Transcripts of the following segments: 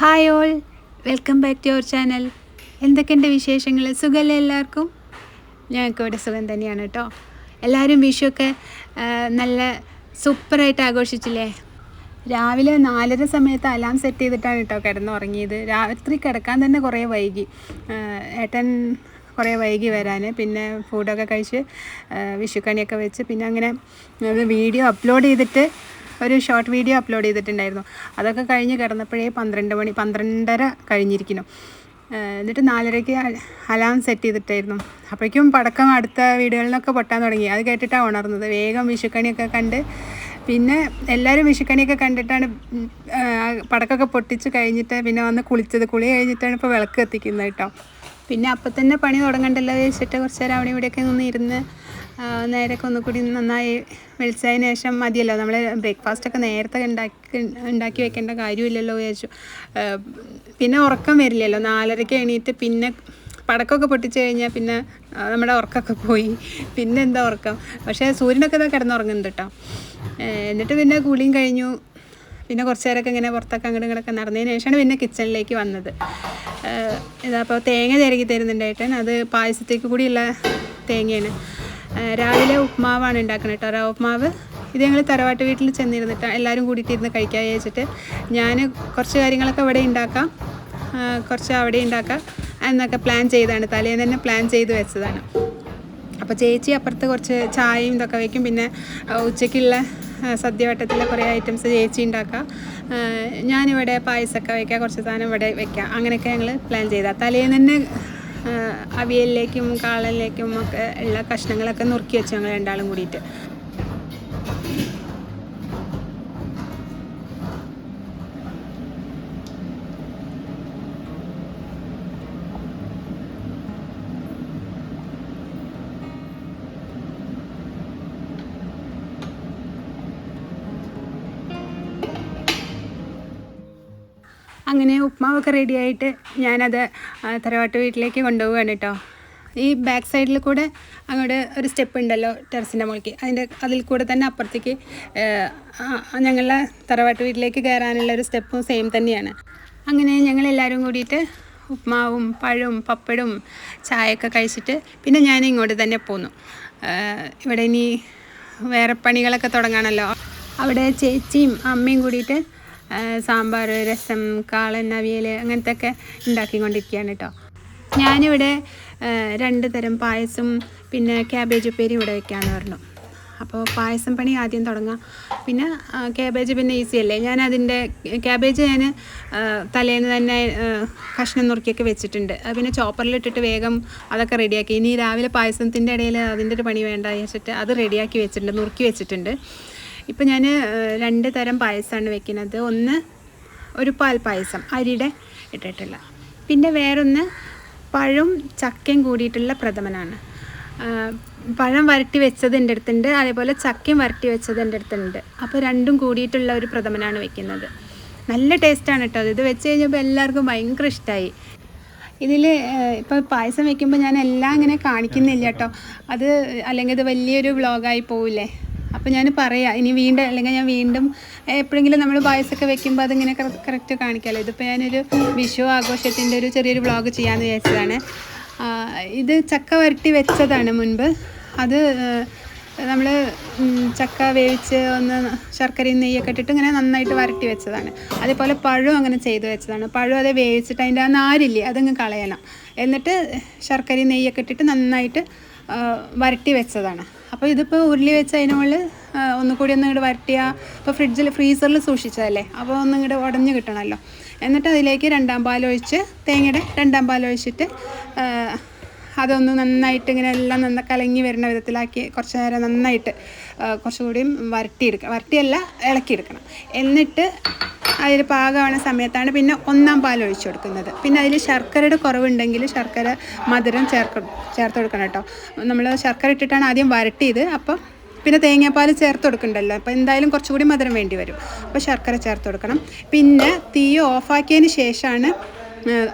Hi all welcome back to your channel എന്തൊക്കെയുണ്ട് വിശേഷങ്ങൾ? സുഖമല്ലേ എല്ലാവർക്കും? ഞങ്ങൾക്ക് ഇവിടെ സുഖം തന്നെയാണ് കേട്ടോ. എല്ലാവരും വിഷുവൊക്കെ നല്ല സൂപ്പറായിട്ട് ആഘോഷിച്ചില്ലേ? രാവിലെ നാലര സമയത്ത് അലാം സെറ്റ് ചെയ്തിട്ടാണ് കേട്ടോ കിടന്നുറങ്ങിയത്. രാത്രി കിടക്കാൻ തന്നെ കുറേ വൈകി. ഏട്ടൻ കുറേ വൈകി വരാൻ പിന്നെ ഫുഡൊക്കെ കഴിച്ച് വിഷുക്കണിയൊക്കെ വെച്ച്. പിന്നെ അങ്ങനെ വീഡിയോ അപ്ലോഡ് ചെയ്തിട്ട് ഒരു ഷോർട്ട് വീഡിയോ അപ്ലോഡ് ചെയ്തിട്ടുണ്ടായിരുന്നു. അതൊക്കെ കഴിഞ്ഞ് കിടന്നപ്പോഴേ പന്ത്രണ്ട് മണി പന്ത്രണ്ടര കഴിഞ്ഞിരിക്കുന്നു. എന്നിട്ട് നാലരയ്ക്ക് അലാം സെറ്റ് ചെയ്തിട്ടായിരുന്നു. അപ്പോഴേക്കും പടക്കം അടുത്ത വീടുകളിലൊക്കെ പൊട്ടാൻ തുടങ്ങി. അത് കേട്ടിട്ടാണ് ഉണർന്നത്. വേഗം വിഷുക്കണിയൊക്കെ കണ്ട് പിന്നെ എല്ലാവരും വിഷുക്കണിയൊക്കെ കണ്ടിട്ടാണ് പടക്കമൊക്കെ പൊട്ടിച്ച് കഴിഞ്ഞിട്ട് പിന്നെ വന്ന് കുളിച്ചത്. കുളി കഴിഞ്ഞിട്ടാണ് ഇപ്പോൾ വിളക്ക് കത്തിക്കുന്നത് കേട്ടോ. പിന്നെ അപ്പം തന്നെ പണി തുടങ്ങണ്ടല്ലോ വെച്ചിട്ട് കുറച്ച് നേരം അവിടെ ഇവിടെയൊക്കെ നിന്ന് ഇരുന്ന് നേരൊക്കെ ഒന്നുകൂടി നന്നായി വെളിച്ചതിന് ശേഷം മതിയല്ലോ. നമ്മൾ ബ്രേക്ക്ഫാസ്റ്റൊക്കെ നേരത്തെ ഉണ്ടാക്കി ഉണ്ടാക്കി വെക്കേണ്ട കാര്യമില്ലല്ലോ വിചാരിച്ചു. പിന്നെ ഉറക്കം വരില്ലല്ലോ. നാലരയ്ക്ക് എണീറ്റ് പിന്നെ പടക്കമൊക്കെ പൊട്ടിച്ച് കഴിഞ്ഞാൽ പിന്നെ നമ്മുടെ ഉറക്കമൊക്കെ പോയി. പിന്നെ എന്താ ഉറക്കം? പക്ഷേ സൂര്യനൊക്കെ ഇതാ കിടന്നുറങ്ങുന്നുണ്ട് കേട്ടോ. എന്നിട്ട് പിന്നെ കുളിയും കഴിഞ്ഞു. പിന്നെ കുറച്ച് നേരമൊക്കെ ഇങ്ങനെ പുറത്തൊക്കെ അങ്ങോട്ട് ഇങ്ങോട്ടൊക്കെ നടന്നതിന് ശേഷമാണ് പിന്നെ കിച്ചണിലേക്ക് വന്നത്. ഇതാ അപ്പോൾ തേങ്ങ തിരകി തരുന്നുണ്ട് ഏട്ടൻ. അത് പായസത്തേക്ക് കൂടിയുള്ള തേങ്ങയാണ്. രാവിലെ ഉപ്മാവാണ് ഉണ്ടാക്കുന്നത് കേട്ടോ റവ ഉപ്മാവ്. ഇത് ഞങ്ങൾ തറവാട്ട് വീട്ടിൽ ചെന്നിരുന്നിട്ട് എല്ലാവരും കൂടിയിട്ട് ഇരുന്ന് കഴിക്കാൻ വെച്ചിട്ട് ഞാൻ കുറച്ച് കാര്യങ്ങളൊക്കെ ഇവിടെ ഉണ്ടാക്കാം. കുറച്ച് അവിടെ ഉണ്ടാക്കാം എന്നൊക്കെ പ്ലാൻ ചെയ്താണ്. തലേന്ന് തന്നെ പ്ലാൻ ചെയ്ത് വെച്ചതാണ്. അപ്പോൾ ചേച്ചി അപ്പുറത്ത് കുറച്ച് ചായയും ഇതൊക്കെ വയ്ക്കും പിന്നെ ഉച്ചയ്ക്കുള്ള സദ്യവട്ടത്തിലെ കുറേ ഐറ്റംസ് ചേച്ചി ഉണ്ടാക്കാം. ഞാനിവിടെ പായസമൊക്കെ വയ്ക്കാം കുറച്ച് സാധനം ഇവിടെ വെക്കാം. അങ്ങനെയൊക്കെ ഞങ്ങൾ പ്ലാൻ ചെയ്താൽ തലേന്ന് തന്നെ അവിയലിലേക്കും കാളലിലേക്കും ഒക്കെ ഉള്ള കഷ്ണങ്ങളൊക്കെ നുറുക്കി വെച്ചു ഞങ്ങൾ രണ്ടാളും കൂടിയിട്ട്. അങ്ങനെ റെഡിയായിട്ട് ഞാനത് തറവാട്ട് വീട്ടിലേക്ക് കൊണ്ടുപോവുകയാണ് കേട്ടോ ഈ ബാക്ക് സൈഡിൽ കൂടെ അങ്ങോട്ട് ഒരു സ്റ്റെപ്പ് ഉണ്ടല്ലോ ടെറസിന്റെ മുകളിലേക്ക്. അതിന്റെ അതിൽ കൂടെ തന്നെ അപ്പുറത്തേക്ക് ഞങ്ങളുടെ തറവാട്ട് വീട്ടിലേക്ക് കയറാനുള്ള ഒരു സ്റ്റെപ്പും സെയിം തന്നെയാണ്. അങ്ങനെ ഞങ്ങളെല്ലാവരും കൂടിയിട്ട് ഉപ്മാവും പഴവും പപ്പടും ചായയൊക്കെ കഴിച്ചിട്ട് പിന്നെ ഞാൻ ഇങ്ങോട്ട് തന്നെ പോന്നു. ഇവിടെ ഇനി വേറെ പണികളൊക്കെ തുടങ്ങാണല്ലോ. അവിടെ ചേച്ചിയും അമ്മയും കൂടിയിട്ട് സാമ്പാർ രസം കാളൻ അവിയൽ അങ്ങനത്തെ ഒക്കെ ഉണ്ടാക്കിക്കൊണ്ടിരിക്കുകയാണ് കേട്ടോ. ഞാനിവിടെ രണ്ട് തരം പായസം പിന്നെ ക്യാബേജ് ഉപ്പേരി ഇവിടെ വെക്കാമെന്ന് പറഞ്ഞു. അപ്പോൾ പായസം പണി ആദ്യം തുടങ്ങാം. പിന്നെ ക്യാബേജ് പിന്നെ ഈസി അല്ലേ? ഞാൻ അതിന്റെ ക്യാബേജ് ഞാൻ തലേന്ന് തന്നെ കഷ്ണം നുറുക്കിയൊക്കെ വെച്ചിട്ടുണ്ട്. അത് പിന്നെ ചോപ്പറിലിട്ടിട്ട് വേഗം അതൊക്കെ റെഡിയാക്കി. ഇനി രാവിലെ പായസത്തിന്റെ ഇടയിൽ അതിന്റെ ഒരു പണി വേണ്ട വെച്ചിട്ട് അത് റെഡിയാക്കി വെച്ചിട്ടുണ്ട് നുറുക്കി വെച്ചിട്ടുണ്ട്. ഇപ്പം ഞാൻ രണ്ട് തരം പായസമാണ് വെക്കുന്നത്. ഒന്ന് ഒരു പാൽ പായസം അരിയുടെ ഇട്ടിട്ടുള്ള. പിന്നെ വേറൊന്ന് പഴവും ചക്കയും കൂടിയിട്ടുള്ള പ്രഥമനാണ്. പഴം വരട്ടി വെച്ചത് എന്റെ അടുത്തുണ്ട്. അതേപോലെ ചക്കയും വരട്ടി വെച്ചത് എന്റെ അടുത്തുണ്ട്. അപ്പോൾ രണ്ടും കൂടിയിട്ടുള്ള ഒരു പ്രഥമനാണ് വെക്കുന്നത്. നല്ല ടേസ്റ്റാണ് കേട്ടോ ഇത് വെച്ച് കഴിഞ്ഞപ്പോൾ എല്ലാവർക്കും ഭയങ്കര ഇഷ്ടമായി ഇതിൽ ഇപ്പോൾ പായസം വെക്കുമ്പോൾ ഞാൻ എല്ലാം ഇങ്ങനെ കാണിക്കുന്നില്ല കേട്ടോ. അത് അല്ലെങ്കിൽ ഇത് വലിയൊരു വ്ളോഗായി പോവില്ലേ? അപ്പോൾ ഞാൻ പറയാം ഇനി വീണ്ടും അല്ലെങ്കിൽ ഞാൻ വീണ്ടും എപ്പോഴെങ്കിലും നമ്മൾ പായസമൊക്കെ വെക്കുമ്പോൾ അതിങ്ങനെ കറക്റ്റ് കാണിക്കാമല്ലോ ഇതിപ്പോൾ ഞാനൊരു വിഷു ആഘോഷത്തിന്റെ ഒരു ചെറിയൊരു വ്ളോഗ് ചെയ്യാമെന്ന് വിചാരിച്ചതാണ്. ഇത് ചക്ക വരട്ടി വെച്ചതാണ് മുൻപ്. അത് നമ്മൾ ചക്ക വേവിച്ച് ഒന്ന് ശർക്കരയും നെയ്യൊക്കെ ഇട്ടിട്ട് ഇങ്ങനെ നന്നായിട്ട് വരട്ടി വെച്ചതാണ്. അതേപോലെ പഴം അങ്ങനെ ചെയ്ത് വെച്ചതാണ്. പഴം അത് വേവിച്ചിട്ട് അതിന്റെ ആ നാരില്ലേ അതങ്ങ് കളയണം. എന്നിട്ട് ശർക്കരയും നെയ്യൊക്കെ ഇട്ടിട്ട് നന്നായിട്ട് വരട്ടി വെച്ചതാണ്. അപ്പോൾ ഇതിപ്പോൾ ഉരുളി വെച്ച് അതിന് മുകളിൽ ഒന്നുകൂടി ഒന്ന് ഇങ്ങോട്ട് വരട്ടിയ. ഇപ്പോൾ ഫ്രിഡ്ജിൽ ഫ്രീസറിൽ സൂക്ഷിച്ചതല്ലേ? അപ്പോൾ ഒന്ന് ഇങ്ങോട്ട് ഉടഞ്ഞ് കിട്ടണമല്ലോ എന്നിട്ട് അതിലേക്ക് രണ്ടാം പാൽ പാലൊഴിച്ച് തേങ്ങയുടെ രണ്ടാം പാൽ ഒഴിച്ചിട്ട് അതൊന്ന് നന്നായിട്ട് ഇങ്ങനെ എല്ലാം നന്ന കലങ്ങി വരുന്ന വിധത്തിലാക്കി കുറച്ച് നേരം നന്നായിട്ട് കുറച്ചുകൂടിയും വരട്ടിയെടുക്കണം വരട്ടിയല്ല ഇളക്കിയെടുക്കണം. എന്നിട്ട് അതിൽ പാകമാവുന്ന സമയത്താണ് പിന്നെ ഒന്നാം പാൽ ഒഴിച്ചു കൊടുക്കുന്നത്. പിന്നെ അതിൽ ശർക്കരയുടെ കുറവുണ്ടെങ്കിൽ ശർക്കര മധുരം ചേർക്ക ചേർത്ത് കൊടുക്കണം കേട്ടോ. നമ്മൾ ശർക്കര ഇട്ടിട്ടാണ് ആദ്യം വരട്ടിയത്. അപ്പോൾ പിന്നെ തേങ്ങാപ്പാൽ ചേർത്ത് കൊടുക്കണ്ടല്ലോ. അപ്പോൾ എന്തായാലും കുറച്ചുകൂടി മധുരം വേണ്ടി വരും. അപ്പോൾ ശർക്കര ചേർത്ത് കൊടുക്കണം. പിന്നെ തീ ഓഫാക്കിയതിന് ശേഷമാണ്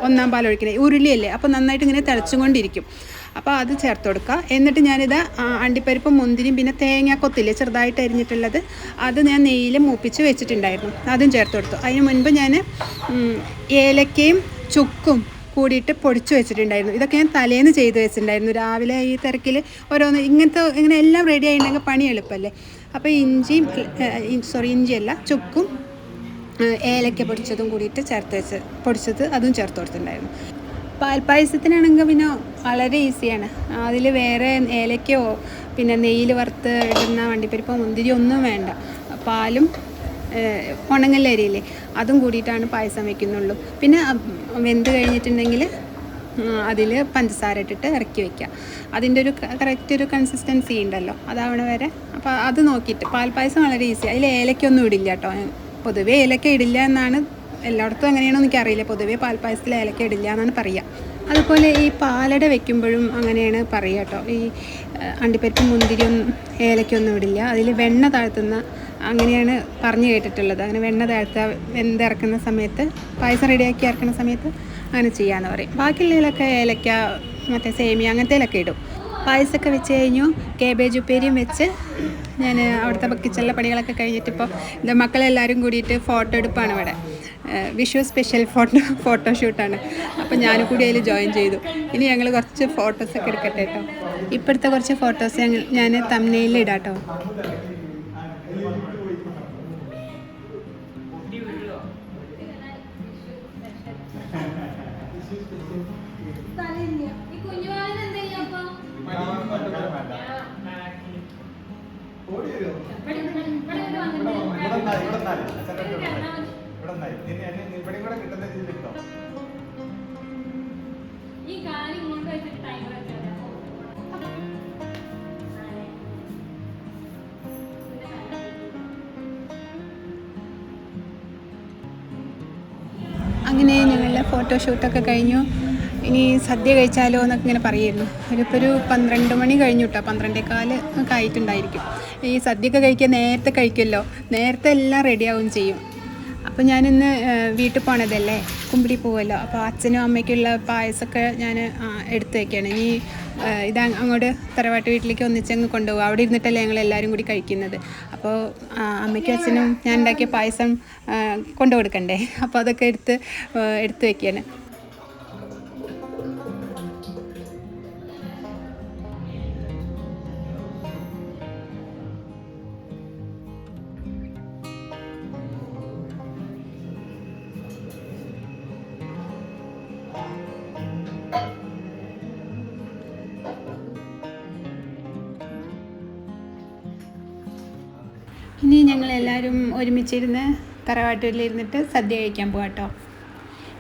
ഒന്നാം പാൽ ഒഴിക്കുന്നത്. ഉരുളിയല്ലേ? അപ്പോൾ നന്നായിട്ട് ഇങ്ങനെ തിളച്ചുകൊണ്ടിരിക്കും. അപ്പോൾ അത് ചേർത്ത് കൊടുക്കുക എന്നിട്ട് ഞാനിത് അണ്ടിപ്പരിപ്പ് മുന്തിരിയും പിന്നെ തേങ്ങാക്കൊത്തില്ലേ ചെറുതായിട്ട് അരിഞ്ഞിട്ടുള്ളത് അത് ഞാൻ നെയ്യിൽ മൂപ്പിച്ച് വെച്ചിട്ടുണ്ടായിരുന്നു. അതും ചേർത്ത് കൊടുത്തു. അതിന് മുൻപ് ഞാൻ ഏലക്കയും ചുക്കും കൂടിയിട്ട് പൊടിച്ചു വെച്ചിട്ടുണ്ടായിരുന്നു. ഇതൊക്കെ ഞാൻ തലേന്ന് ചെയ്ത് വെച്ചിട്ടുണ്ടായിരുന്നു. രാവിലെ ഈ തിരക്കിൽ ഓരോന്ന് ഇങ്ങനത്തെ ഇങ്ങനെ എല്ലാം റെഡി ആയിട്ടുണ്ടെങ്കിൽ പണി എളുപ്പമല്ലേ അപ്പോൾ ഇഞ്ചിയും സോറി ഇഞ്ചിയല്ല ചുക്കും ഏലക്ക പൊടിച്ചതും കൂടിയിട്ട് ചേർത്ത് വെച്ച് പൊടിച്ചത് അതും ചേർത്ത് കൊടുത്തിട്ടുണ്ടായിരുന്നു. പാൽപ്പായസത്തിനാണെങ്കിൽ പിന്നെ വളരെ ഈസിയാണ്. അതിൽ വേറെ ഏലക്കയോ പിന്നെ നെയ്യിൽ വറുത്ത് ഇടുന്ന വണ്ടിപ്പരിപ്പോ മുന്തിരി ഒന്നും വേണ്ട. പാലും ഉണങ്ങല്ലരിയില്ലേ അതും കൂടിയിട്ടാണ് പായസം വെക്കുന്നുള്ളൂ. പിന്നെ വെന്ത് കഴിഞ്ഞിട്ടുണ്ടെങ്കിൽ അതിൽ പഞ്ചസാര ഇട്ടിട്ട് ഇറക്കി വയ്ക്കുക അതിന്റെ ഒരു കറക്റ്റ് ഒരു കൺസിസ്റ്റൻസി ഉണ്ടല്ലോ. അതാവണ വരെ. അപ്പോൾ അത് നോക്കിയിട്ട് പാൽപ്പായസം വളരെ ഈസി അതിൽ ഏലക്കൊന്നും ഇടില്ല കേട്ടോ. പൊതുവേ ഏലക്ക ഇടില്ല എന്നാണ് എല്ലായിടത്തും എങ്ങനെയാണോ എനിക്കറിയില്ല. പൊതുവേ പാൽപ്പായസത്തിൽ ഏലക്ക ഇടില്ല എന്നാണ് പറയുക അതുപോലെ ഈ പാലട വെക്കുമ്പോഴും അങ്ങനെയാണ് പറയുക കേട്ടോ. ഈ അണ്ടിപ്പരിപ്പ് അണ്ടിപ്പരിപ്പും മുന്തിരിയും ഏലക്കൊന്നും ഇടില്ല. അതിൽ വെണ്ണ താഴ്ത്തുന്ന അങ്ങനെയാണ് പറഞ്ഞു കേട്ടിട്ടുള്ളത്. അങ്ങനെ വെണ്ണ താഴ്ത്തുക വെന്തിറക്കുന്ന സമയത്ത് പായസം റെഡിയാക്കി ഇറക്കുന്ന സമയത്ത് അങ്ങനെ ചെയ്യാമെന്ന് പറയും. ബാക്കിയുള്ളതിലൊക്കെ ഏലക്ക മറ്റേ സേമിയ അങ്ങനത്തേലൊക്കെ ഇടും. പായസമൊക്കെ വെച്ച് കഴിഞ്ഞു കേബേജ് ഉപ്പേരിയും വെച്ച് ഞാൻ അവിടുത്തെ കിച്ചണിലെ പണികളൊക്കെ കഴിഞ്ഞിട്ട് ഇപ്പോൾ ഇത് മക്കളെല്ലാവരും കൂടിയിട്ട് ഫോട്ടോ എടുപ്പാണ് ഇവിടെ. വിഷു സ്പെഷ്യൽ ഫോട്ടോ ഫോട്ടോഷൂട്ടാണ് അപ്പോൾ ഞാനും കൂടി അതിൽ ജോയിൻ ചെയ്തു. ഇനി ഞങ്ങൾ കുറച്ച് ഫോട്ടോസൊക്കെ എടുക്കട്ടെ കേട്ടോ ഇപ്പോഴത്തെ കുറച്ച് ഫോട്ടോസ് ഞങ്ങൾ ഞാൻ തമ്മനയിൽ ഇടാം കേട്ടോ ഈ ഇവിടെ ഇവിടെ ഇവിടെ ഇവിടെ ഇവിടെ ഇവിടെ ഇവിടെ ഇവിടെ വന്നിട്ട് ഈ കാലി ഇങ്ങോട്ട് വെച്ചിട്ട് ടൈമർ വെച്ചാൽ അങ്ങനെ ഞങ്ങളുടെ ഫോട്ടോഷൂട്ടൊക്കെ കഴിഞ്ഞു. ഇനി സദ്യ കഴിച്ചാലോ എന്നൊക്കെ ഇങ്ങനെ പറയായിരുന്നു ഒരിപ്പോൾ ഒരു പന്ത്രണ്ട് മണി കഴിഞ്ഞു കേട്ടോ പന്ത്രണ്ടേക്കാൽ ഒക്കെ ആയിട്ടുണ്ടായിരിക്കും. ഈ സദ്യയൊക്കെ കഴിക്കാൻ നേരത്തെ കഴിക്കുമല്ലോ. നേരത്തെ എല്ലാം റെഡിയാവും ചെയ്യും. അപ്പോൾ ഞാനിന്ന് വീട്ടിൽ പോണതല്ലേ? കുമ്പിളി പോവല്ലോ അപ്പോൾ അച്ഛനും അമ്മയ്ക്കുള്ള പായസമൊക്കെ ഞാൻ എടുത്തു വയ്ക്കുകയാണ് ഇനി ഇത് അങ്ങോട്ട് തറവാട്ട് വീട്ടിലേക്ക് ഒന്നിച്ചങ്ങ് കൊണ്ടുപോകും. അവിടെ ഇരുന്നിട്ടല്ലേ ഞങ്ങൾ എല്ലാവരും കൂടി കഴിക്കുന്നത്. അപ്പോൾ അമ്മയ്ക്കും അച്ഛനും ഞാൻ ഉണ്ടാക്കിയ പായസം കൊണ്ടു കൊടുക്കണ്ടേ അപ്പോൾ അതൊക്കെ എടുത്ത് എടുത്തു വെക്കുകയാണ് ഇനി ഞങ്ങൾ എല്ലാവരും ഒരുമിച്ചിരുന്ന് തറവാട്ടിലിരുന്നിട്ട് സദ്യ കഴിക്കാൻ പോകാം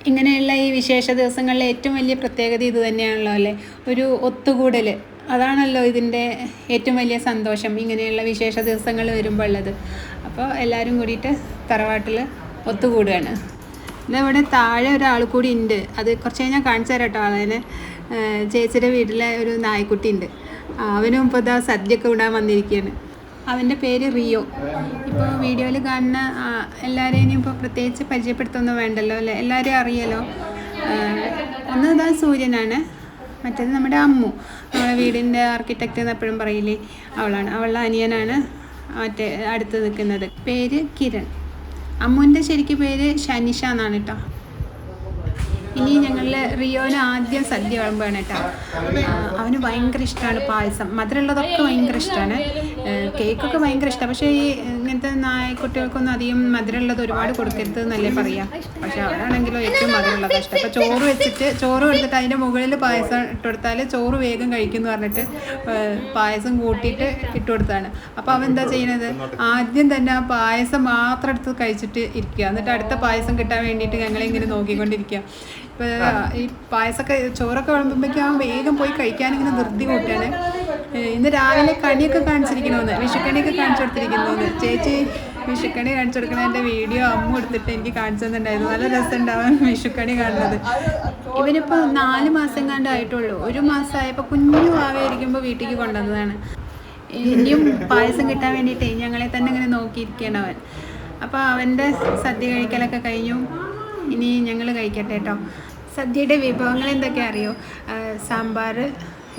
ഇങ്ങനെയുള്ള ഈ വിശേഷ ദിവസങ്ങളിലെ ഏറ്റവും വലിയ പ്രത്യേകത ഇത് തന്നെയാണല്ലോ അല്ലേ? ഒരു ഒത്തുകൂടൽ അതാണല്ലോ ഇതിന്റെ ഏറ്റവും വലിയ സന്തോഷം ഇങ്ങനെയുള്ള വിശേഷ ദിവസങ്ങൾ വരുമ്പോൾ ഉള്ളത് അപ്പോൾ എല്ലാവരും കൂടിയിട്ട് തറവാട്ടിൽ ഒത്തുകൂടുകയാണ്. ഇതവിടെ താഴെ ഒരാൾ കൂടി ഉണ്ട്. അത് കുറച്ച് കഴിഞ്ഞാൽ കാണിച്ചു തരാം കേട്ടോ അതിന് ചേച്ചിയുടെ വീട്ടിലെ ഒരു നായ്ക്കുട്ടി ഉണ്ട് അവനും ഇപ്പോൾ ഇതാ സദ്യയൊക്കെ വിടാൻ വന്നിരിക്കുകയാണ്. അവന്റെ പേര് റിയോ. ഇപ്പോൾ വീഡിയോയിൽ കാണുന്ന എല്ലാവരെയും ഇപ്പോൾ പ്രത്യേകിച്ച് പരിചയപ്പെടുത്തൊന്നും വേണ്ടല്ലോ അല്ലേ? എല്ലാവരെയും അറിയാലോ. ഒന്ന് ഇതാ സൂര്യനാണ് മറ്റേത് നമ്മുടെ അമ്മു. നമ്മുടെ വീടിന്റെ ആർക്കിടെക്റ്റ് എന്ന് എപ്പോഴും പറയില്ലേ? അവളാണ് അവളുടെ അനിയനാണ് മറ്റേ അടുത്ത് നിൽക്കുന്നത്. പേര് കിരൺ. അമ്മുവിന്റെ ശരിക്കും പേര് ഷനിഷ എന്നാണ് കേട്ടോ. ഇനി ഞങ്ങളിലെ റിയോന് ആദ്യം സദ്യ വിളമ്പാണ് കേട്ടോ. അവന് ഭയങ്കര ഇഷ്ടമാണ് പായസം. മധുരമുള്ളതൊക്കെ ഭയങ്കര ഇഷ്ടമാണ് കേക്കൊക്കെ ഭയങ്കര ഇഷ്ടമാണ് പക്ഷേ ഈ ഇങ്ങനത്തെ നായക്കുട്ടികൾക്കൊന്നും അധികം മധുരമുള്ളത് ഒരുപാട് കൊടുക്കരുത് എന്നല്ലേ പറയാം. പക്ഷെ അവരാണെങ്കിലോ ഏറ്റവും മധുരമുള്ളത് കഷ്ടം അപ്പോൾ ചോറ് വെച്ചിട്ട് ചോറ് കൊടുത്തിട്ട് അതിന്റെ മുകളിൽ പായസം ഇട്ട് കൊടുത്താൽ ചോറ് വേഗം കഴിക്കുന്നു പറഞ്ഞിട്ട് പായസം കൂട്ടിയിട്ട് ഇട്ട് കൊടുത്താണ് അപ്പോൾ അവൻ എന്താ ചെയ്യുന്നത് ആദ്യം തന്നെ ആ പായസം മാത്രം എടുത്ത് കഴിച്ചിട്ട് ഇരിക്കുക. എന്നിട്ട് അടുത്ത പായസം കിട്ടാൻ വേണ്ടിയിട്ട് ഞങ്ങളിങ്ങനെ നോക്കിക്കൊണ്ടിരിക്കുക. ഇപ്പോൾ ഈ പായസമൊക്കെ ചോറൊക്കെ വിളമ്പുമ്പോഴേക്കും അവൻ വേഗം പോയി കഴിക്കാൻ ഇങ്ങനെ ധൃതി കൂട്ടുകയാണ്. ഇന്ന് രാവിലെ കണിയൊക്കെ കാണിച്ചിരിക്കണമെന്ന് വിഷുക്കണിയൊക്കെ കാണിച്ചു കൊടുത്തിരിക്കുന്നു ചേച്ചി വിഷുക്കണി കാണിച്ചു കൊടുക്കണതിന്റെ വീഡിയോ അമ്മ എടുത്തിട്ട് എനിക്ക് കാണിച്ചു തന്നിട്ടുണ്ടായിരുന്നു നല്ല രസമുണ്ടാവാൻ വിഷുക്കണി കാണുന്നത്. ഇവനിപ്പോൾ നാല് മാസം കണ്ടായിട്ടുള്ളൂ ഒരു മാസമായപ്പോൾ കുഞ്ഞു ആവായിരിക്കുമ്പോൾ വീട്ടിലേക്ക് കൊണ്ടുവന്നതാണ്. ഇനിയും പായസം കിട്ടാൻ വേണ്ടിയിട്ടേ ഞങ്ങളെ തന്നെ ഇങ്ങനെ നോക്കിയിരിക്കുകയാണ് അവൻ. അപ്പോൾ അവന്റെ സദ്യ കഴിക്കലൊക്കെ കഴിഞ്ഞു. ഇനി ഞങ്ങൾ കഴിക്കട്ടെ കേട്ടോ. സദ്യയുടെ വിഭവങ്ങൾ എന്തൊക്കെ അറിയോ? സാമ്പാർ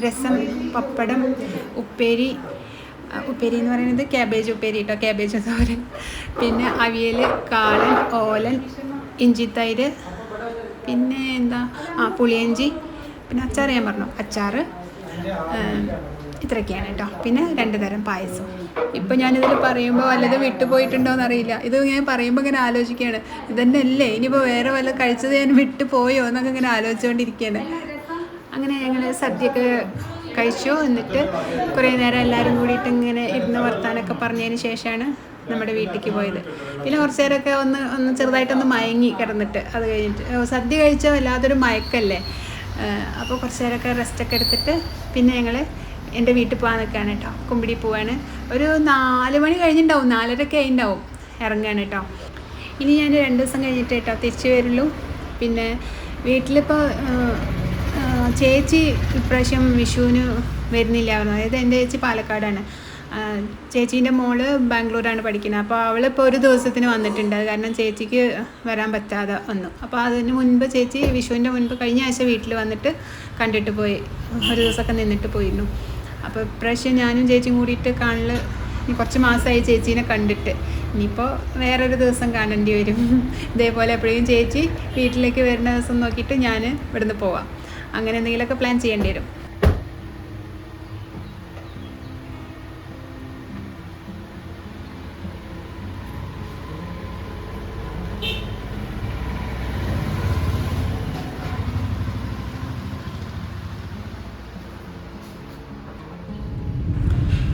രസം പപ്പടം ഉപ്പേരി ഉപ്പേരി എന്ന് പറയുന്നത് ക്യാബേജ് ഉപ്പേരി കേട്ടോ ക്യാബേജ് തോരൻ പിന്നെ അവിയൽ കാളൻ ഓലൻ ഇഞ്ചിത്തൈര് പിന്നെ എന്താ? ആ പുളിയഞ്ചി പിന്നെ അച്ചാർ ഞാൻ പറഞ്ഞു. അച്ചാർ ഇത്രയൊക്കെയാണ് കേട്ടോ പിന്നെ രണ്ട് തരം പായസം. ഇപ്പം ഞാനിതിൽ പറയുമ്പോൾ വല്ലതും വിട്ടുപോയിട്ടുണ്ടോ എന്നറിയില്ല ഇത് ഞാൻ പറയുമ്പോൾ ഇങ്ങനെ ആലോചിക്കുകയാണ്. ഇതന്നെ അല്ലേ ഇനിയിപ്പോൾ വേറെ വല്ല കഴിച്ചത് ഞാൻ വിട്ടുപോയോ എന്നൊക്കെ ഇങ്ങനെ ആലോചിച്ചുകൊണ്ടിരിക്കുകയാണ് അങ്ങനെ ഞങ്ങൾ സദ്യയൊക്കെ കഴിച്ചു. എന്നിട്ട് കുറേ നേരം എല്ലാവരും കൂടിയിട്ട് ഇങ്ങനെ ഇരുന്ന് വർത്താനൊക്കെ പറഞ്ഞതിന് ശേഷമാണ് നമ്മുടെ വീട്ടിലേക്ക് പോയത്. പിന്നെ കുറച്ച് നേരമൊക്കെ ഒന്ന് ഒന്ന് ചെറുതായിട്ടൊന്ന് മയങ്ങി കിടന്നിട്ട് അത് കഴിഞ്ഞിട്ട് സദ്യ കഴിച്ചാൽ വല്ലാത്തൊരു മയക്കല്ലേ? അപ്പോൾ കുറച്ച് നേരമൊക്കെ റെസ്റ്റൊക്കെ എടുത്തിട്ട് പിന്നെ ഞങ്ങൾ എന്റെ വീട്ടിൽ പോകാൻ നിൽക്കുകയാണ് കേട്ടോ. കുമ്പിടി പോവാണ്. ഒരു നാല് മണി കഴിഞ്ഞിട്ടുണ്ടാവും. നാലരയൊക്കെ ആയിട്ടുണ്ടാവും ഇറങ്ങുകയാണ് കേട്ടോ. ഇനി ഞാൻ രണ്ട് ദിവസം കഴിഞ്ഞിട്ട് കേട്ടോ തിരിച്ചു വരുള്ളൂ. പിന്നെ വീട്ടിലിപ്പോൾ ചേച്ചി ഇപ്രാവശ്യം വിഷുവിന് വരുന്നില്ലായിരുന്നു അതായത് എന്റെ ചേച്ചി പാലക്കാടാണ്. ചേച്ചീന്റെ മോൾ ബാംഗ്ലൂരാണ് പഠിക്കുന്നത്. അപ്പോൾ അവളിപ്പോൾ ഒരു ദിവസത്തിന് വന്നിട്ടുണ്ട്. കാരണം ചേച്ചിക്ക് വരാൻ പറ്റാതെ വന്നു. അപ്പോൾ അതിന് മുൻപ് ചേച്ചി വിഷുവിന്റെ മുൻപ് കഴിഞ്ഞ ആഴ്ച വീട്ടിൽ വന്നിട്ട് കണ്ടിട്ട് പോയി. ഒരു ദിവസമൊക്കെ നിന്നിട്ട് പോയിരുന്നു. അപ്പോൾ ഇപ്രാവശ്യം ഞാനും ചേച്ചിയും കൂടിയിട്ട് കാണൽ കുറച്ച് മാസമായി ചേച്ചീനെ കണ്ടിട്ട്. ഇനിയിപ്പോൾ വേറൊരു ദിവസം കാണേണ്ടി വരും. ഇതേപോലെ എപ്പോഴും ചേച്ചി വീട്ടിലേക്ക് വരുന്ന ദിവസം നോക്കിയിട്ട് ഞാൻ ഇവിടുന്ന് പോവാം. അങ്ങനെ എന്തെങ്കിലുമൊക്കെ പ്ലാൻ ചെയ്യേണ്ടി വരും.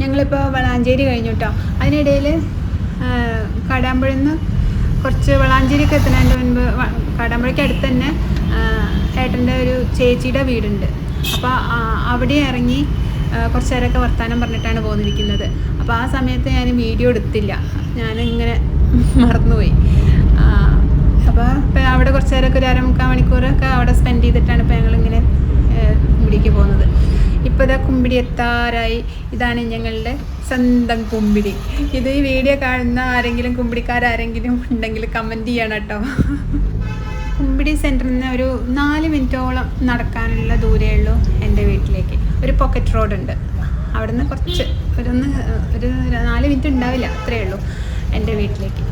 ഞങ്ങളിപ്പോൾ വളാഞ്ചേരി കഴിഞ്ഞു കേട്ടോ അതിനിടയിൽ കാടാമ്പുഴയിൽ കുറച്ച് വളാഞ്ചേരിക്ക് എത്തുന്നതിന്റെ മുൻപ് കാടാമ്പുഴയ്ക്ക് അടുത്ത് തന്നെ ഏട്ടന്റെ ഒരു ചേച്ചിയുടെ വീടുണ്ട്. അപ്പോൾ അവിടെ ഇറങ്ങി കുറച്ച് നേരമൊക്കെ വർത്തമാനം പറഞ്ഞിട്ടാണ് പോന്നിരിക്കുന്നത്. അപ്പോൾ ആ സമയത്ത് ഞാൻ വീഡിയോ എടുത്തില്ല. ഞാനിങ്ങനെ മറന്നുപോയി. അപ്പോൾ ഇപ്പം അവിടെ കുറച്ച് നേരമൊക്കെ ഒരു അരമുക്കാൽ മണിക്കൂറൊക്കെ അവിടെ സ്പെൻഡ് ചെയ്തിട്ടാണ് ഇപ്പോൾ ഞങ്ങളിങ്ങനെ കുമ്പിടിക്ക് പോകുന്നത്. ഇപ്പോൾ ഇതാ കുമ്പിടി എത്താറായി. ഇതാണ് ഞങ്ങളുടെ സ്വന്തം കുമ്പിടി. ഇത് ഈ വീഡിയോ കാണുന്ന ആരെങ്കിലും കുമ്പിടിക്കാരെങ്കിലും ഉണ്ടെങ്കിൽ കമന്റ് ചെയ്യണം കേട്ടോ. കുമ്പിടി സെന്ററിൽ നിന്ന് ഒരു നാല് മിനിറ്റോളം നടക്കാനുള്ള ദൂരമേ ഉള്ളൂ എന്റെ വീട്ടിലേക്ക്. ഒരു പോക്കറ്റ് റോഡ് ഉണ്ട്. അവിടെ നിന്ന് കുറച്ച് ഒരു ഒരു നാല് മിനിറ്റ് ഉണ്ടാവില്ല അത്രയേ ഉള്ളൂ എന്റെ വീട്ടിലേക്ക്.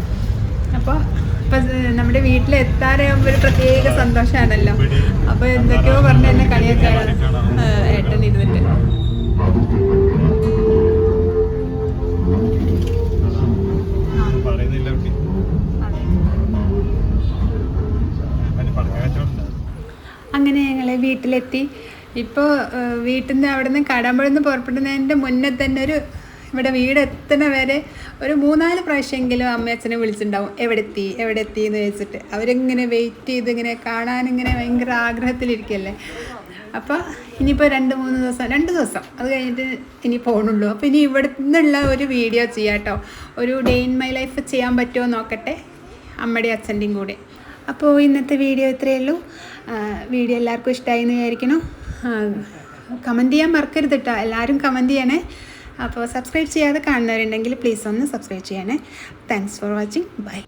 അപ്പോൾ ഇപ്പം നമ്മുടെ വീട്ടിൽ എത്താറാകുമ്പോൾ ഒരു പ്രത്യേക സന്തോഷമാണല്ലോ അപ്പോൾ എന്തൊക്കെയോ പറഞ്ഞ് എന്നെ കളിയൊക്കെയാണ് ഏട്ടൻ ഇരുന്നിട്ട്. വീട്ടിലെത്തി ഇപ്പോൾ വീട്ടിൽ നിന്ന് അവിടെ നിന്ന് കടമ്പുഴ നിന്ന് പുറപ്പെടുന്നതിന്റെ മുന്നേ തന്നെ ഒരു ഇവിടെ വീട് എത്തുന്ന വരെ ഒരു മൂന്നാൽ പ്രാവശ്യമെങ്കിലും അമ്മയച്ഛനെ വിളിച്ചിട്ടുണ്ടാവും. എവിടെ എത്തി എവിടെ എത്തി എന്ന് വെച്ചിട്ട് അവരിങ്ങനെ വെയിറ്റ് ചെയ്ത് ഇങ്ങനെ കാണാനിങ്ങനെ ഭയങ്കര ആഗ്രഹത്തിലിരിക്കല്ലേ. അപ്പോൾ ഇനിയിപ്പോൾ രണ്ട് മൂന്ന് ദിവസം രണ്ട് ദിവസം. അത് കഴിഞ്ഞിട്ട് ഇനി പോകണുള്ളൂ അപ്പോൾ ഇനി ഇവിടെ നിന്നുള്ള ഒരു വീഡിയോ ചെയ്യാം കേട്ടോ ഒരു ഡേ ഇൻ മൈ ലൈഫ് ചെയ്യാൻ പറ്റുമോ നോക്കട്ടെ. അമ്മയുടെയും അച്ഛന്റെയും കൂടെ. അപ്പോൾ ഇന്നത്തെ വീഡിയോ ഇത്രയേ ഉള്ളൂ. വീഡിയോ എല്ലാവർക്കും ഇഷ്ടമായി എന്ന് വിചാരിക്കുന്നു കമന്റ് ചെയ്യാൻ മറക്കരുത് കേട്ടോ എല്ലാവരും കമന്റ് ചെയ്യണേ. അപ്പോൾ സബ്സ്ക്രൈബ് ചെയ്യാതെ കാണുന്നവരുണ്ടെങ്കിൽ പ്ലീസ് ഒന്ന് സബ്സ്ക്രൈബ് ചെയ്യണേ. Thanks for watching bye